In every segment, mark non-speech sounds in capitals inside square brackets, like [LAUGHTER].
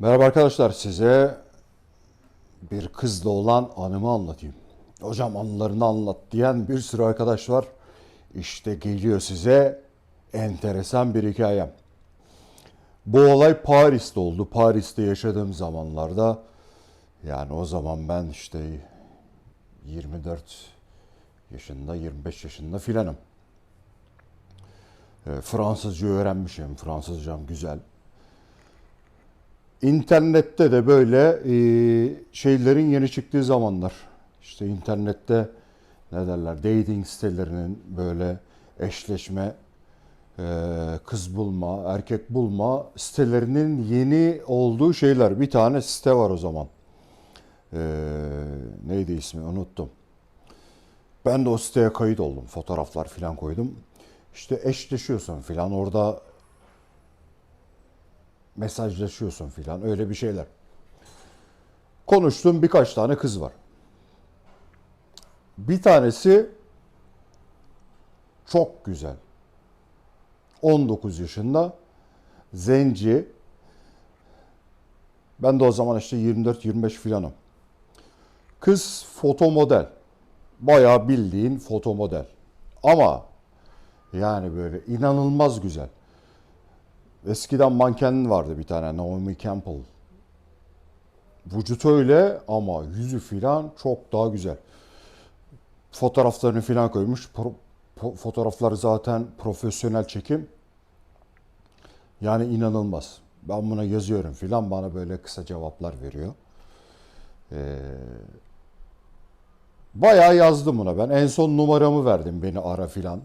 Merhaba arkadaşlar size bir kızla olan anımı anlatayım. Hocam anılarını anlat diyen bir sürü arkadaş var. İşte geliyor size enteresan bir hikayem. Bu olay Paris'te oldu. Paris'te yaşadığım zamanlarda yani o zaman ben işte 24 yaşında 25 yaşında filanım. E, Fransızca öğrenmişim. Fransızcam güzel. İnternette de böyle e, şeylerin yeni çıktığı zamanlar. İşte internette ne derler dating sitelerinin böyle eşleşme, e, kız bulma, erkek bulma sitelerinin yeni olduğu şeyler. Bir tane site var o zaman. E, neydi ismi unuttum. Ben de o siteye kayıt oldum. Fotoğraflar falan koydum. İşte eşleşiyorsun falan orada mesajlaşıyorsun filan öyle bir şeyler. Konuştuğum birkaç tane kız var. Bir tanesi çok güzel. 19 yaşında zenci. Ben de o zaman işte 24-25 filanım. Kız foto model. Bayağı bildiğin foto model. Ama yani böyle inanılmaz güzel. Eskiden manken vardı bir tane Naomi Campbell. Vücutu öyle ama yüzü filan çok daha güzel. Fotoğraflarını filan koymuş. Pro- po- fotoğrafları zaten profesyonel çekim. Yani inanılmaz. Ben buna yazıyorum filan bana böyle kısa cevaplar veriyor. Ee, bayağı yazdım buna ben. En son numaramı verdim beni ara filan.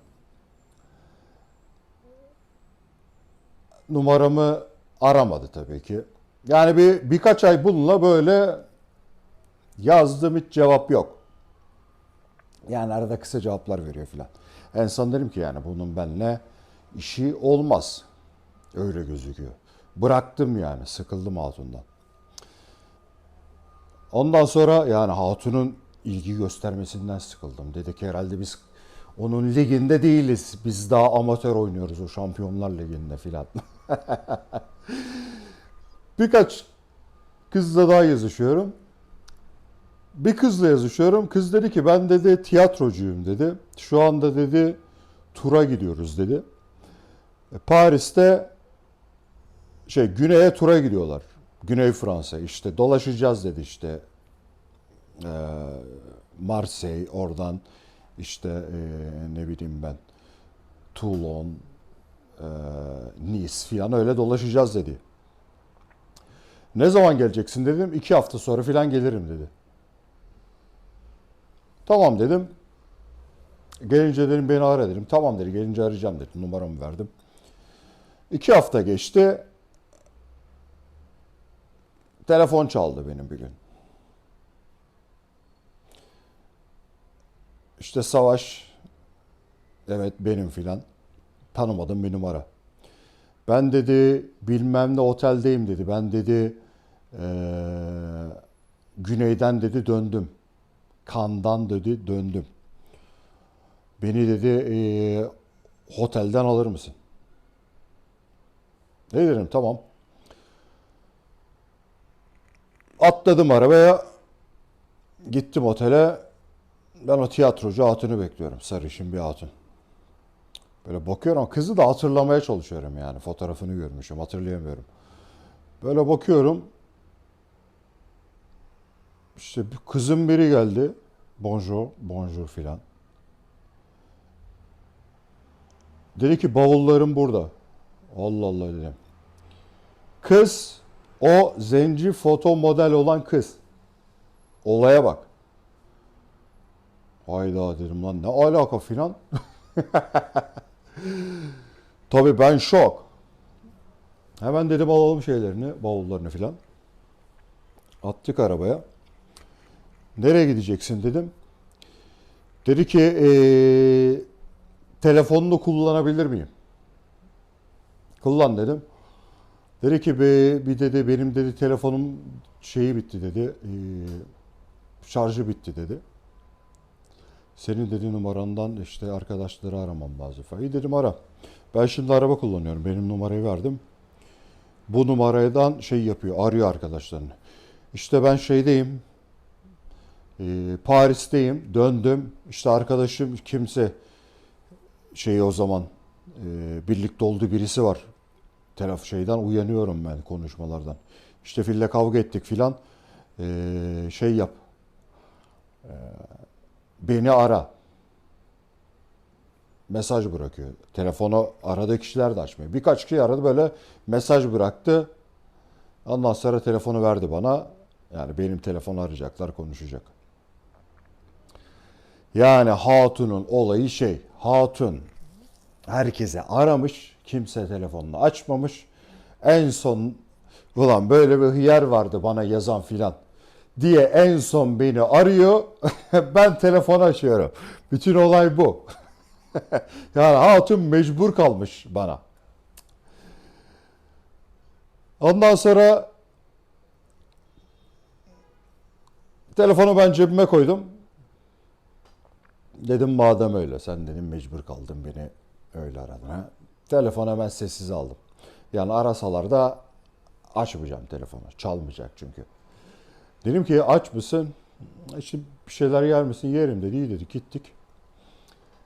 Numaramı aramadı tabii ki. Yani bir birkaç ay bununla böyle yazdım hiç cevap yok. Yani arada kısa cevaplar veriyor filan. En son dedim ki yani bunun benimle işi olmaz. Öyle gözüküyor. Bıraktım yani sıkıldım hatundan. Ondan sonra yani hatunun ilgi göstermesinden sıkıldım. Dedi ki herhalde biz onun liginde değiliz. Biz daha amatör oynuyoruz o Şampiyonlar Ligi'nde filan. [LAUGHS] Birkaç kızla daha yazışıyorum. Bir kızla yazışıyorum. Kız dedi ki ben dedi tiyatrocuyum dedi. Şu anda dedi tura gidiyoruz dedi. E, Paris'te şey güneye tura gidiyorlar. Güney Fransa işte dolaşacağız dedi işte. Ee, Marseille oradan işte e, ne bileyim ben Toulon, e, Nice falan öyle dolaşacağız dedi. Ne zaman geleceksin dedim. İki hafta sonra falan gelirim dedi. Tamam dedim. Gelince dedim beni ara dedim. Tamam dedi gelince arayacağım dedim. Numaramı verdim. İki hafta geçti. Telefon çaldı benim bir gün. İşte Savaş, evet benim filan. Tanımadım bir numara. Ben dedi bilmem ne oteldeyim dedi. Ben dedi eee, güneyden dedi döndüm. Kandan dedi döndüm. Beni dedi eee, otelden alır mısın? Ne dedim tamam. Atladım arabaya. Gittim otele. Ben o tiyatrocu hatunu bekliyorum. Sarışın bir hatun. Böyle bakıyorum kızı da hatırlamaya çalışıyorum yani. Fotoğrafını görmüşüm hatırlayamıyorum. Böyle bakıyorum. İşte kızın biri geldi. Bonjour, bonjour filan. Dedi ki bavullarım burada. Allah Allah dedim. Kız o zenci foto model olan kız. Olaya bak. Hayda dedim lan ne alaka filan. [LAUGHS] Tabii ben şok. Hemen dedim alalım şeylerini, bavullarını filan. Attık arabaya. Nereye gideceksin dedim. Dedi ki "Ee, telefonunu kullanabilir miyim? Kullan dedim. Dedi ki bir, bir dedi benim dedi telefonum şeyi bitti dedi. ee, şarjı bitti dedi. Senin dedi numarandan işte arkadaşları aramam lazım. İyi dedim ara. Ben şimdi araba kullanıyorum. Benim numarayı verdim. bu numaradan şey yapıyor, arıyor arkadaşlarını. İşte ben şeydeyim, e, Paris'teyim, döndüm. İşte arkadaşım kimse şeyi o zaman e, birlikte olduğu birisi var. Telaf şeyden uyanıyorum ben konuşmalardan. İşte fille kavga ettik filan. E, şey yap. E, beni ara. Mesaj bırakıyor. Telefonu aradığı kişiler de açmıyor. Birkaç kişi aradı böyle mesaj bıraktı. Ondan sonra telefonu verdi bana. Yani benim telefonu arayacaklar, konuşacak. Yani Hatun'un olayı şey. Hatun herkese aramış. Kimse telefonunu açmamış. En son ulan böyle bir hıyar vardı bana yazan filan diye en son beni arıyor. [LAUGHS] ben telefon açıyorum. Bütün olay bu. [LAUGHS] yani Hatun mecbur kalmış bana. Ondan sonra telefonu ben cebime koydum. Dedim madem öyle sen dedim mecbur kaldın beni öyle aradın ha. Telefonu hemen sessiz aldım. Yani arasalar da açmayacağım telefonu. Çalmayacak çünkü. Dedim ki aç mısın? İşte bir şeyler yer misin? Yerim dedi. İyi dedi. Gittik.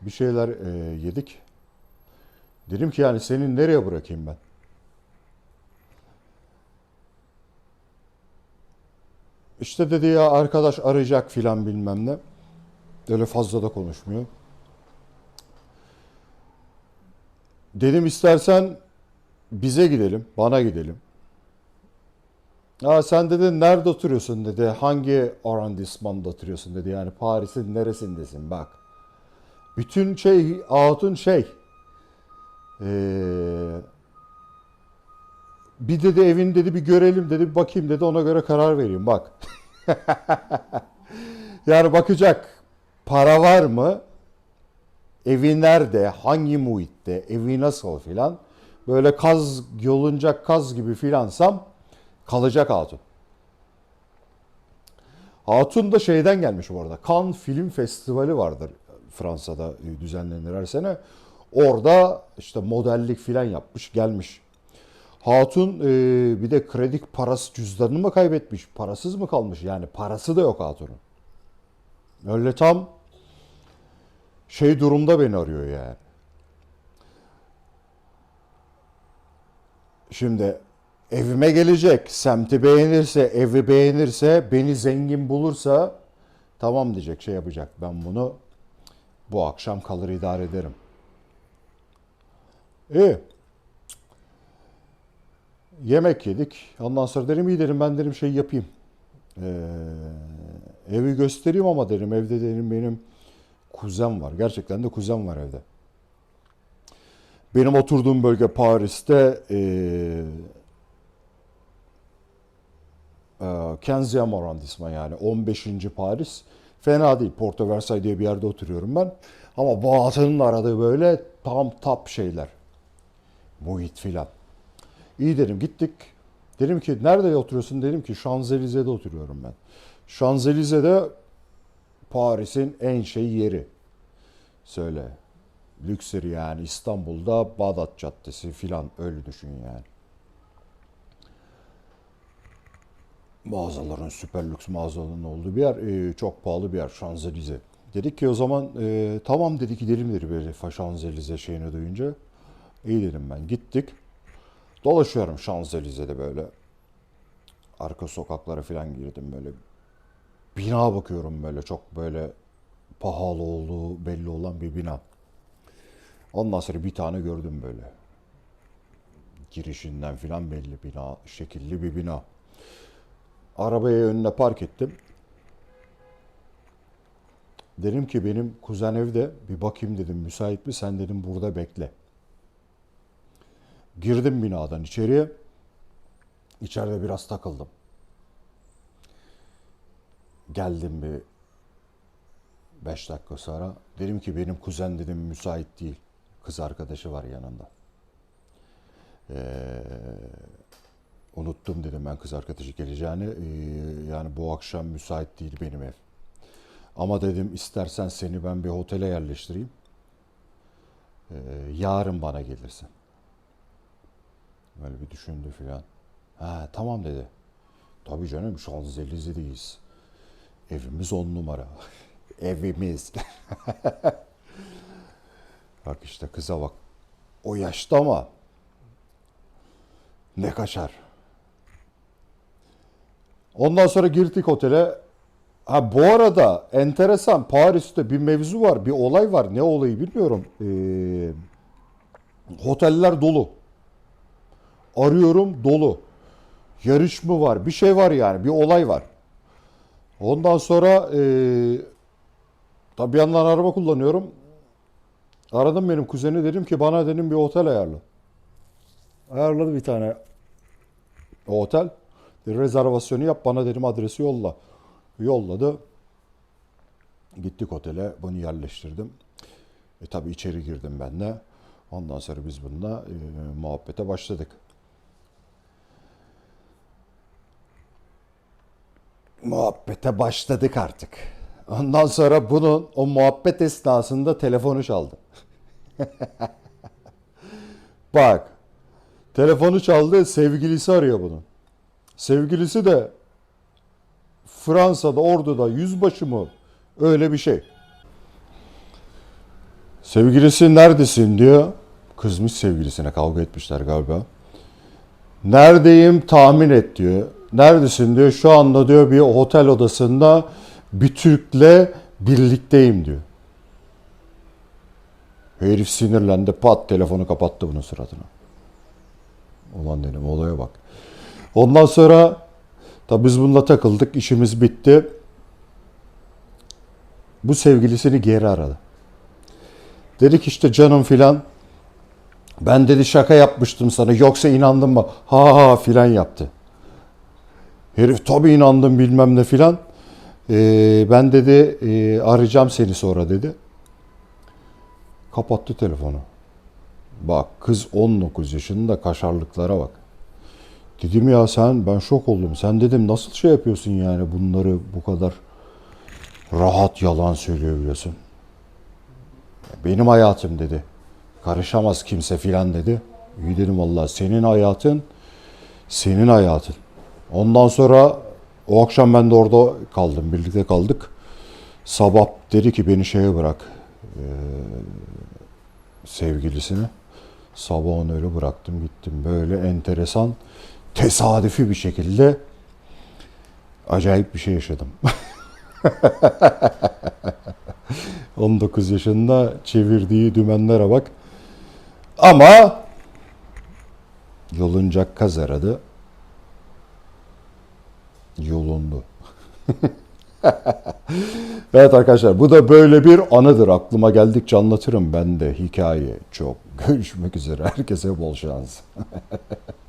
Bir şeyler e, yedik. Dedim ki yani seni nereye bırakayım ben? İşte dedi ya arkadaş arayacak filan bilmem ne. Öyle fazla da konuşmuyor. Dedim istersen bize gidelim, bana gidelim. Aa, sen dedi nerede oturuyorsun dedi. Hangi arrondismanda oturuyorsun dedi. Yani Paris'in neresindesin bak. Bütün şey Hatun şey. Ee, bir dedi evini dedi bir görelim dedi bir bakayım dedi ona göre karar vereyim bak. [LAUGHS] yani bakacak para var mı? Evi nerede? Hangi muhitte? Evi nasıl filan? Böyle kaz yolunacak kaz gibi filansam kalacak Hatun. Hatun da şeyden gelmiş bu arada. Cannes Film Festivali vardır Fransa'da düzenlenir her sene. Orada işte modellik filan yapmış gelmiş. Hatun e, bir de kredi parası cüzdanını mı kaybetmiş? Parasız mı kalmış? Yani parası da yok Hatun'un. Öyle tam şey durumda beni arıyor yani. Şimdi evime gelecek, semti beğenirse, evi beğenirse, beni zengin bulursa tamam diyecek, şey yapacak. Ben bunu bu akşam kalır idare ederim. İyi. Yemek yedik. Ondan sonra dedim iyi dedim ben dedim şey yapayım. Ee, evi göstereyim ama dedim evde dedim benim kuzen var. Gerçekten de kuzen var evde. Benim oturduğum bölge Paris'te e, Kenziam arrondisman yani 15. Paris. Fena değil. Porto Versailles diye bir yerde oturuyorum ben. Ama Boğazı'nın aradığı böyle tam tap şeyler. Muhit filan. İyi dedim gittik. Dedim ki nerede oturuyorsun? Dedim ki Şanzelize'de oturuyorum ben. Şanzelize'de Paris'in en şey yeri. Söyle. Lüksür yani İstanbul'da Bağdat Caddesi filan öyle düşün yani. Mağazaların süper lüks mağazaların olduğu bir yer. e, çok pahalı bir yer Şanzelize. Dedik ki o zaman e, tamam dedi gidelim dedi böyle Şanzelize şeyini duyunca. İyi dedim ben gittik. Dolaşıyorum Şanzelize'de böyle. Arka sokaklara falan girdim böyle. Bina bakıyorum böyle çok böyle pahalı olduğu belli olan bir bina. Ondan sonra bir tane gördüm böyle. Girişinden filan belli bina, şekilli bir bina. Arabayı önüne park ettim. Dedim ki benim kuzen evde bir bakayım dedim müsait mi sen dedim burada bekle. Girdim binadan içeriye. İçeride biraz takıldım. Geldim bir 5 dakika sonra. Dedim ki benim kuzen dedim müsait değil. Kız arkadaşı var yanında. Ee, unuttum dedim ben kız arkadaşı geleceğini. Ee, yani bu akşam müsait değil benim ev. Ama dedim istersen seni ben bir otele yerleştireyim. Ee, yarın bana gelirsin. Böyle bir düşündü filan. Ha tamam dedi. Tabii canım Şanzelize'deyiz. Evimiz on numara. [LAUGHS] Evimiz. [LAUGHS] bak işte kıza bak. O yaşta ama ne kaçar. Ondan sonra girdik otele. Ha bu arada enteresan Paris'te bir mevzu var, bir olay var. Ne olayı bilmiyorum. Ee, oteller dolu. Arıyorum dolu. Yarış mı var? Bir şey var yani. Bir olay var. Ondan sonra tabii bir yandan araba kullanıyorum. Aradım benim kuzeni dedim ki bana dedim bir otel ayarla. Ayarladı bir tane otel. Rezervasyonu yap bana dedim adresi yolla. Yolladı. Gittik otele bunu yerleştirdim. E tabi içeri girdim ben de. Ondan sonra biz bununla e, muhabbete başladık. Muhabbete başladık artık. Ondan sonra bunun o muhabbet esnasında telefonu çaldı. [LAUGHS] Bak. Telefonu çaldı, sevgilisi arıyor bunu. Sevgilisi de Fransa'da, orduda yüzbaşı mı? Öyle bir şey. Sevgilisi neredesin diyor. Kızmış sevgilisine kavga etmişler galiba. Neredeyim tahmin et diyor. Neredesin diyor. Şu anda diyor bir otel odasında bir Türk'le birlikteyim diyor. Herif sinirlendi pat telefonu kapattı bunun suratına. Ulan dedim olaya bak. Ondan sonra tabi biz bununla takıldık işimiz bitti. Bu sevgilisini geri aradı. Dedik işte canım filan. Ben dedi şaka yapmıştım sana yoksa inandın mı? Ha ha filan yaptı. Herif tabi inandım bilmem ne filan. Ee, ben dedi e, arayacağım seni sonra dedi. Kapattı telefonu. Bak kız 19 yaşında kaşarlıklara bak. Dedim ya sen ben şok oldum. Sen dedim nasıl şey yapıyorsun yani bunları bu kadar rahat yalan söyleyebiliyorsun. Benim hayatım dedi. Karışamaz kimse filan dedi. İyi dedim valla senin hayatın senin hayatın. Ondan sonra o akşam ben de orada kaldım. Birlikte kaldık. Sabah dedi ki beni şeye bırak. Ee, sevgilisine. Sabah onu öyle bıraktım gittim. Böyle enteresan tesadüfi bir şekilde acayip bir şey yaşadım. [LAUGHS] 19 yaşında çevirdiği dümenlere bak. Ama yoluncak kaz aradı. Yolundu. [LAUGHS] evet arkadaşlar bu da böyle bir anıdır. Aklıma geldikçe anlatırım ben de hikaye çok. Görüşmek üzere. Herkese bol şans. [LAUGHS]